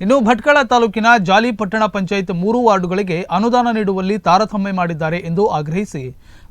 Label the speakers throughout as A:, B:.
A: ಇನ್ನು ಭಟ್ಕಳ ತಾಲೂಕಿನ ಜಾಲಿ ಪಟ್ಟಣ ಪಂಚಾಯತ್ ಮೂರು ವಾರ್ಡುಗಳಿಗೆ ಅನುದಾನ ನೀಡುವಲ್ಲಿ ತಾರತಮ್ಯ ಮಾಡಿದ್ದಾರೆ ಎಂದು ಆಗ್ರಹಿಸಿ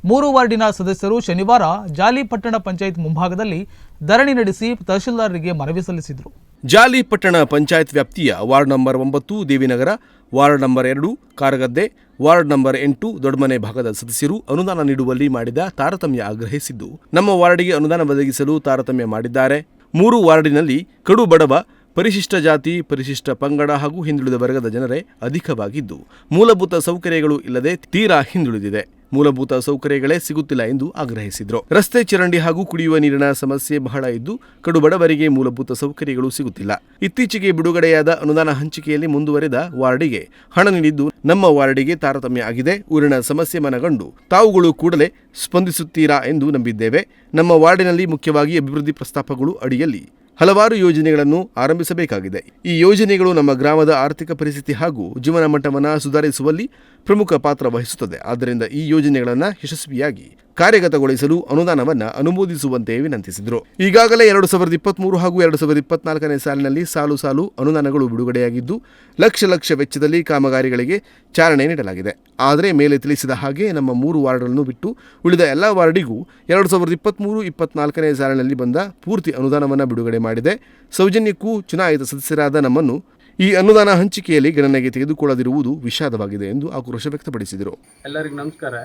A: ಮೂರು ವಾರ್ಡಿನ ಸದಸ್ಯರು ಶನಿವಾರ ಜಾಲಿ ಪಟ್ಟಣ ಪಂಚಾಯತ್ ಮುಂಭಾಗದಲ್ಲಿ ಧರಣಿ ನಡೆಸಿ ತಹಶೀಲ್ದಾರರಿಗೆ ಮನವಿ ಸಲ್ಲಿಸಿದರು.
B: ಜಾಲಿ ಪಟ್ಟಣ ಪಂಚಾಯತ್ ವ್ಯಾಪ್ತಿಯ ವಾರ್ಡ್ ನಂಬರ್ ಒಂಬತ್ತು ದೇವಿನಗರ, ವಾರ್ಡ್ ನಂಬರ್ ಎರಡು ಕಾರಗದ್ದೆ, ವಾರ್ಡ್ ನಂಬರ್ ಎಂಟು ದೊಡ್ಡಮನೆ ಭಾಗದ ಸದಸ್ಯರು ಅನುದಾನ ನೀಡುವಲ್ಲಿ ಮಾಡಿದ ತಾರತಮ್ಯ ಆಗ್ರಹಿಸಿದ್ದು. ನಮ್ಮ ವಾರ್ಡಿಗೆ ಅನುದಾನ ಒದಗಿಸಲು ತಾರತಮ್ಯ ಮಾಡಿದ್ದಾರೆ. ಮೂರು ವಾರ್ಡಿನಲ್ಲಿ ಕಡು ಬಡವ ಪರಿಶಿಷ್ಟ ಜಾತಿ, ಪರಿಶಿಷ್ಟ ಪಂಗಡ ಹಾಗೂ ಹಿಂದುಳಿದ ವರ್ಗದ ಜನರೇ ಅಧಿಕವಾಗಿದ್ದು, ಮೂಲಭೂತ ಸೌಕರ್ಯಗಳು ಇಲ್ಲದೆ ತೀರಾ ಹಿಂದುಳಿದಿದೆ. ಮೂಲಭೂತ ಸೌಕರ್ಯಗಳೇ ಸಿಗುತ್ತಿಲ್ಲ ಎಂದು ಆಗ್ರಹಿಸಿದರು. ರಸ್ತೆ ಚರಂಡಿ ಹಾಗೂ ಕುಡಿಯುವ ನೀರಿನ ಸಮಸ್ಯೆ ಬಹಳ ಇದ್ದು ಕಡುಬಡವರಿಗೆ ಮೂಲಭೂತ ಸೌಕರ್ಯಗಳು ಸಿಗುತ್ತಿಲ್ಲ. ಇತ್ತೀಚೆಗೆ ಬಿಡುಗಡೆಯಾದ ಅನುದಾನ ಹಂಚಿಕೆಯಲ್ಲಿ ಮುಂದುವರೆದ ವಾರ್ಡಿಗೆ ಹಣ ನೀಡಿದ್ದು ನಮ್ಮ ವಾರ್ಡಿಗೆ ತಾರತಮ್ಯ ಆಗಿದೆ. ಊರಿನ ಸಮಸ್ಯೆ ಮನಗಂಡು ತಾವುಗಳು ಕೂಡಲೇ ಸ್ಪಂದಿಸುತ್ತೀರಾ ಎಂದು ನಂಬಿದ್ದೇವೆ. ನಮ್ಮ ವಾರ್ಡಿನಲ್ಲಿ ಮುಖ್ಯವಾಗಿ ಅಭಿವೃದ್ಧಿ ಪ್ರಸ್ತಾಪಗಳು ಅಡಿಯಲ್ಲಿ ಹಲವಾರು ಯೋಜನೆಗಳನ್ನು ಆರಂಭಿಸಬೇಕಾಗಿದೆ. ಈ ಯೋಜನೆಗಳು ನಮ್ಮ ಗ್ರಾಮದ ಆರ್ಥಿಕ ಪರಿಸ್ಥಿತಿ ಹಾಗೂ ಜೀವನ ಮಟ್ಟವನ್ನು ಸುಧಾರಿಸುವಲ್ಲಿ ಪ್ರಮುಖ ಪಾತ್ರ ವಹಿಸುತ್ತದೆ. ಆದ್ದರಿಂದ ಈ ಯೋಜನೆಗಳನ್ನು ಯಶಸ್ವಿಯಾಗಿ ಕಾರ್ಯಗತಗೊಳಿಸಲು ಅನುದಾನವನ್ನು ಅನುಮೋದಿಸುವಂತೆ ವಿನಂತಿಸಿದರು. ಈಗಾಗಲೇ ಎರಡು ಸಾವಿರದ ಇಪ್ಪತ್ತ್ಮೂರು ಹಾಗೂ ಎರಡು ಸಾವಿರದ ಇಪ್ಪತ್ನಾಲ್ಕನೇ ಸಾಲಿನಲ್ಲಿ ಸಾಲು ಸಾಲು ಅನುದಾನಗಳು ಬಿಡುಗಡೆಯಾಗಿದ್ದು, ಲಕ್ಷ ಲಕ್ಷ ವೆಚ್ಚದಲ್ಲಿ ಕಾಮಗಾರಿಗಳಿಗೆ ಚಾಲನೆ ನೀಡಲಾಗಿದೆ. ಆದರೆ ಮೇಲೆ ತಿಳಿಸಿದ ಹಾಗೆ ನಮ್ಮ ಮೂರು ವಾರ್ಡ್ಗಳನ್ನು ಬಿಟ್ಟು ಉಳಿದ ಎಲ್ಲ ವಾರ್ಡಿಗೂ ಎರಡು ಸಾವಿರದ ಇಪ್ಪತ್ತ್ಮೂರು ಇಪ್ಪತ್ನಾಲ್ಕನೇ ಸಾಲಿನಲ್ಲಿ ಬಂದ ಪೂರ್ತಿ ಅನುದಾನವನ್ನು ಬಿಡುಗಡೆ ಮಾಡಿದೆ. ಸೌಜನ್ಯಕ್ಕೂ ಚುನಾಯಿತ ಸದಸ್ಯರಾದ ನಮ್ಮನ್ನು ಈ ಅನುದಾನ ಹಂಚಿಕೆಯಲ್ಲಿ ಗಣನೆಗೆ ತೆಗೆದುಕೊಳ್ಳದಿರುವುದು ವಿಷಾದವಾಗಿದೆ ಎಂದು ಆಕ್ರೋಶ ವ್ಯಕ್ತಪಡಿಸಿದರು.
C: ಎಲ್ಲರಿಗೂ ನಮಸ್ಕಾರ.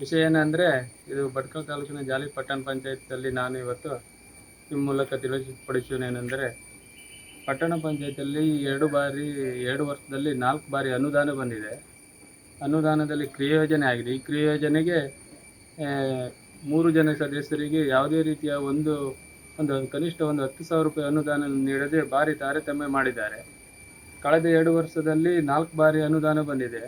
C: ವಿಷಯ ಏನಂದರೆ, ಇದು ಭಟ್ಕಲ್ ತಾಲೂಕಿನ ಜಾಲಿ ಪಟ್ಟಣ ಪಂಚಾಯತ್ನಲ್ಲಿ ನಾನು ಇವತ್ತು ನಿಮ್ಮ ಮೂಲಕ ತಿಳಿಸಿಪಡಿಸುವುದೇನೆಂದರೆ ಪಟ್ಟಣ ಪಂಚಾಯತಲ್ಲಿ ಎರಡು ಬಾರಿ, ಎರಡು ವರ್ಷದಲ್ಲಿ ನಾಲ್ಕು ಬಾರಿ ಅನುದಾನ ಬಂದಿದೆ. ಅನುದಾನದಲ್ಲಿ ಕ್ರಿಯೋಜನೆ ಆಗಿದೆ. ಈ ಕ್ರಿಯೋಜನೆಗೆ ಮೂರು ಜನ ಸದಸ್ಯರಿಗೆ ಯಾವುದೇ ರೀತಿಯ ಒಂದು ಒಂದು ಕನಿಷ್ಠ ಒಂದು ಹತ್ತು ಸಾವಿರ ರೂಪಾಯಿ ಅನುದಾನ ನೀಡದೆ ಭಾರಿ ತಾರತಮ್ಯ ಮಾಡಿದ್ದಾರೆ. ಕಳೆದ ಎರಡು ವರ್ಷದಲ್ಲಿ ನಾಲ್ಕು ಬಾರಿ ಅನುದಾನ ಬಂದಿದೆ.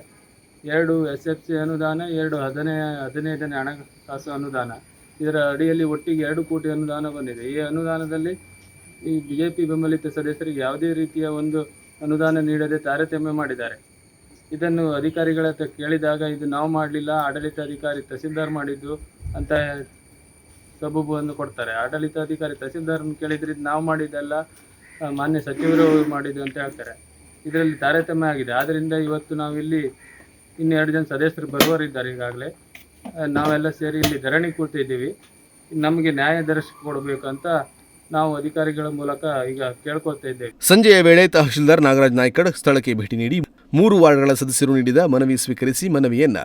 C: ಎರಡು ಎಸ್ ಎಫ್ ಸಿ ಅನುದಾನ, ಎರಡು ಹದಿನೈ, ಹದಿನೈದನೇ ಹಣಕಾಸು ಅನುದಾನ. ಇದರ ಅಡಿಯಲ್ಲಿ ಒಟ್ಟಿಗೆ ಎರಡು ಕೋಟಿ ಅನುದಾನ ಬಂದಿದೆ. ಈ ಅನುದಾನದಲ್ಲಿ ಈ ಬಿ ಜೆ ಬೆಂಬಲಿತ ಸದಸ್ಯರಿಗೆ ಯಾವುದೇ ರೀತಿಯ ಒಂದು ಅನುದಾನ ನೀಡದೆ ತಾರತಮ್ಯ ಮಾಡಿದ್ದಾರೆ. ಇದನ್ನು ಅಧಿಕಾರಿಗಳ ಕೇಳಿದಾಗ ಇದು ನಾವು ಮಾಡಲಿಲ್ಲ, ಆಡಳಿತಾಧಿಕಾರಿ ತಹಸೀಲ್ದಾರ್ ಮಾಡಿದ್ದು ಅಂತ ಸಬೂಬನ್ನು ಕೊಡ್ತಾರೆ. ಆಡಳಿತಾಧಿಕಾರಿ ತಹಸೀಲ್ದಾರ್ನ ಕೇಳಿದ್ರೆ ನಾವು ಮಾಡಿದ್ದಲ್ಲ ಮಾನ್ಯ ಸಚಿವರು ಮಾಡಿದ್ದು ಅಂತ ಹೇಳ್ತಾರೆ. ಇದರಲ್ಲಿ ತಾರತಮ್ಯ ಆಗಿದೆ. ಆದ್ದರಿಂದ ಇವತ್ತು ನಾವಿಲ್ಲಿ ಇನ್ನೆರಡು ಜನ ಸದಸ್ಯರು ಬರುವರಿದ್ದಾರೆ ಈಗಾಗಲೇ. ನಾವೆಲ್ಲ ಸೇರಿ ಇಲ್ಲಿ ಧರಣಿ ಕೂತಿದ್ದೀವಿ ನಮಗೆ ನ್ಯಾಯ ದರ್ಶ ಕೊಡಬೇಕು ಅಂತ ನಾವು ಅಧಿಕಾರಿಗಳ ಮೂಲಕ ಈಗ ಕೇಳ್ಕೊಳ್ತಾ ಇದ್ದೇವೆ.
B: ಸಂಜೆಯ ವೇಳೆ ತಹಶೀಲ್ದಾರ್ ನಾಗರಾಜ್ ನಾಯ್ಕಡ್ ಸ್ಥಳಕ್ಕೆ ಭೇಟಿ ನೀಡಿ ಮೂರು ವಾರ್ಡ್ಗಳ ಸದಸ್ಯರು ನೀಡಿದ ಮನವಿ ಸ್ವೀಕರಿಸಿ ಮನವಿಯನ್ನ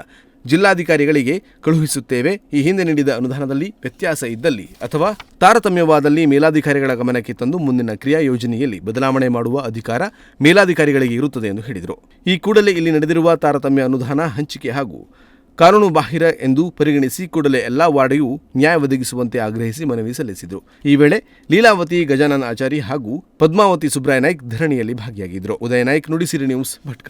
B: ಜಿಲ್ಲಾಧಿಕಾರಿಗಳಿಗೆ ಕಳುಹಿಸುತ್ತೇವೆ. ಈ ಹಿಂದೆ ನೀಡಿದ ಅನುದಾನದಲ್ಲಿ ವ್ಯತ್ಯಾಸ ಇದ್ದಲ್ಲಿ ಅಥವಾ ತಾರತಮ್ಯವಾದಲ್ಲಿ ಮೇಲಾಧಿಕಾರಿಗಳ ಗಮನಕ್ಕೆ ತಂದು ಮುಂದಿನ ಕ್ರಿಯಾ ಯೋಜನೆಯಲ್ಲಿ ಬದಲಾವಣೆ ಮಾಡುವ ಅಧಿಕಾರ ಮೇಲಾಧಿಕಾರಿಗಳಿಗೆ ಇರುತ್ತದೆ ಎಂದು ಹೇಳಿದರು. ಈ ಕೂಡಲೇ ಇಲ್ಲಿ ನಡೆದಿರುವ ತಾರತಮ್ಯ ಅನುದಾನ ಹಂಚಿಕೆ ಹಾಗೂ ಕಾನೂನು ಬಾಹಿರ ಎಂದು ಪರಿಗಣಿಸಿ ಕೂಡಲೇ ಎಲ್ಲಾ ವಾರ್ಡಿಗೂ ನ್ಯಾಯ ಒದಗಿಸುವಂತೆ ಆಗ್ರಹಿಸಿ ಮನವಿ ಸಲ್ಲಿಸಿದರು. ಈ ವೇಳೆ ಲೀಲಾವತಿ, ಗಜಾನನ್ ಆಚಾರಿ ಹಾಗೂ ಪದ್ಮಾವತಿ ಸುಬ್ರಾಯ ನಾಯ್ಕ್ ಧರಣಿಯಲ್ಲಿ ಭಾಗಿಯಾಗಿದ್ದರು ಉದಯ ನಾಯ್ಕ್, ನುಡಿಸಿರಿ ನ್ಯೂಸ್ ಭಟ್ಕಳ.